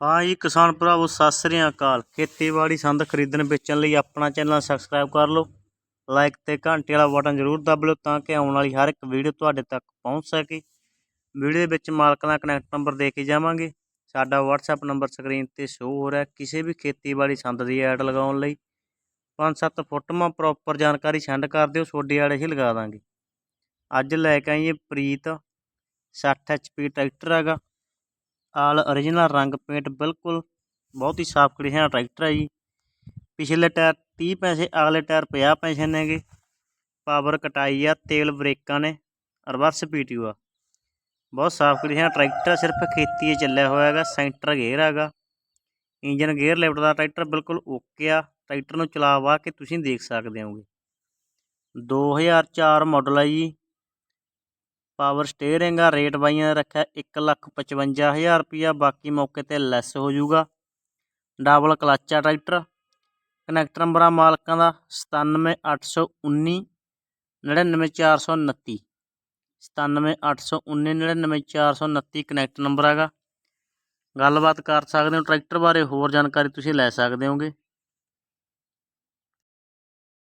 ਹਾਂ ਜੀ, ਕਿਸਾਨ ਭਰਾਵੋ, ਸਤਿ ਸ੍ਰੀ ਅਕਾਲ। ਖੇਤੀਬਾੜੀ ਸੰਦ ਖਰੀਦਣ ਵੇਚਣ ਲਈ ਆਪਣਾ ਚੈਨਲ ਸਬਸਕ੍ਰਾਈਬ ਕਰ ਲਓ। ਲਾਈਕ ਤੇ ਘੰਟੇ ਵਾਲਾ ਬਟਨ ਜ਼ਰੂਰ ਦਬ ਲਓ ਤਾਂ ਕਿ ਆਉਣ ਵਾਲੀ ਹਰ ਇੱਕ ਵੀਡੀਓ ਤੁਹਾਡੇ ਤੱਕ ਪਹੁੰਚ ਸਕੇ। ਵੀਡੀਓ ਵਿੱਚ ਮਾਲਕ ਦਾ ਕਨੈਕਟ ਨੰਬਰ ਦੇ ਕੇ ਜਾਵਾਂਗੇ। ਸਾਡਾ WhatsApp ਨੰਬਰ ਸਕਰੀਨ ਤੇ ਸ਼ੋ ਹੋ ਰਿਹਾ ਕਿਸੇ ਵੀ ਖੇਤੀਬਾੜੀ ਸੰਦ ਦੀ ਐਡ ਲਗਾਉਣ ਲਈ। 5-7 ਫੁੱਟਵਾਂ ਪ੍ਰੋਪਰ ਜਾਣਕਾਰੀ ਸੈਂਡ ਕਰ ਦਿਓ ਛੋਡੀ ਵਾਲੇ ਹੀ ਲਗਾ ਦਾਂਗੇ। ਅੱਜ ਲੈ ਕੇ ਆਈਏ ਪ੍ਰੀਤ 60 HP ਟਰੈਕਟਰ ਹੈਗਾ। ਆਲ ਓਰੀਜਨਲ ਰੰਗ ਪੇਂਟ ਬਿਲਕੁਲ ਬਹੁਤ ਹੀ ਸਾਫ਼ ਕਲੀਅਰ ਟਰੈਕਟਰ ਹੈ ਜੀ। ਪਿਛਲੇ ਟਾਇਰ 30 ਪੈਸੇ, ਅਗਲੇ ਟਾਇਰ 50 ਪੈਸੇ ਨੇਗੇ ਪਾਵਰ ਕਟਾਈ ਆ, ਤੇਲ ਬ੍ਰੇਕਾਂ ਨੇ ਰਿਵਰਸ ਪੀਟੀਓ ਆ ਬਹੁਤ ਸਾਫ਼ ਕਲੀਅਰ ਟਰੈਕਟਰ ਸਿਰਫ ਖੇਤੀ 'ਚ ਚੱਲਿਆ ਹੋਇਆ ਹੈਗਾ ਸੈਂਟਰ ਗੇਅਰ ਹੈਗਾ। ਇੰਜਨ ਗੇਅਰ ਲਿਫਟ ਦਾ ਟਰੈਕਟਰ ਬਿਲਕੁਲ ਓਕੇ ਆ। ਟਰੈਕਟਰ ਨੂੰ ਚਲਾਵਾ ਕੇ ਤੁਸੀਂ ਦੇਖ ਸਕਦੇ ਹੋਗੇ। 2004 ਮਾਡਲ ਹੈ ਜੀ। ਪਾਵਰ ਸਟੀਅਰਿੰਗ ਆ ਰੇਟ ਬਾਈਆਂ ਨੇ ਰੱਖਿਆ 155000 ਰੁਪਿਆ ਬਾਕੀ ਮੌਕੇ ਤੇ ਲੈਸ ਹੋ ਜਾਊਗਾ। ਡਬਲ ਕਲੱਚ ਆ ਟਰੈਕਟਰ। ਕਨੈਕਟ ਨੰਬਰਾਂ ਮਾਲਕਾਂ ਦਾ 97819 99429 97819 99429 ਕਨੈਕਟ ਨੰਬਰ ਹੈਗਾ। ਗੱਲਬਾਤ ਕਰ ਸਕਦੇ ਹੋ, ਟਰੈਕਟਰ ਬਾਰੇ ਹੋਰ ਜਾਣਕਾਰੀ ਤੁਸੀਂ ਲੈ ਸਕਦੇ ਹੋਗੇ।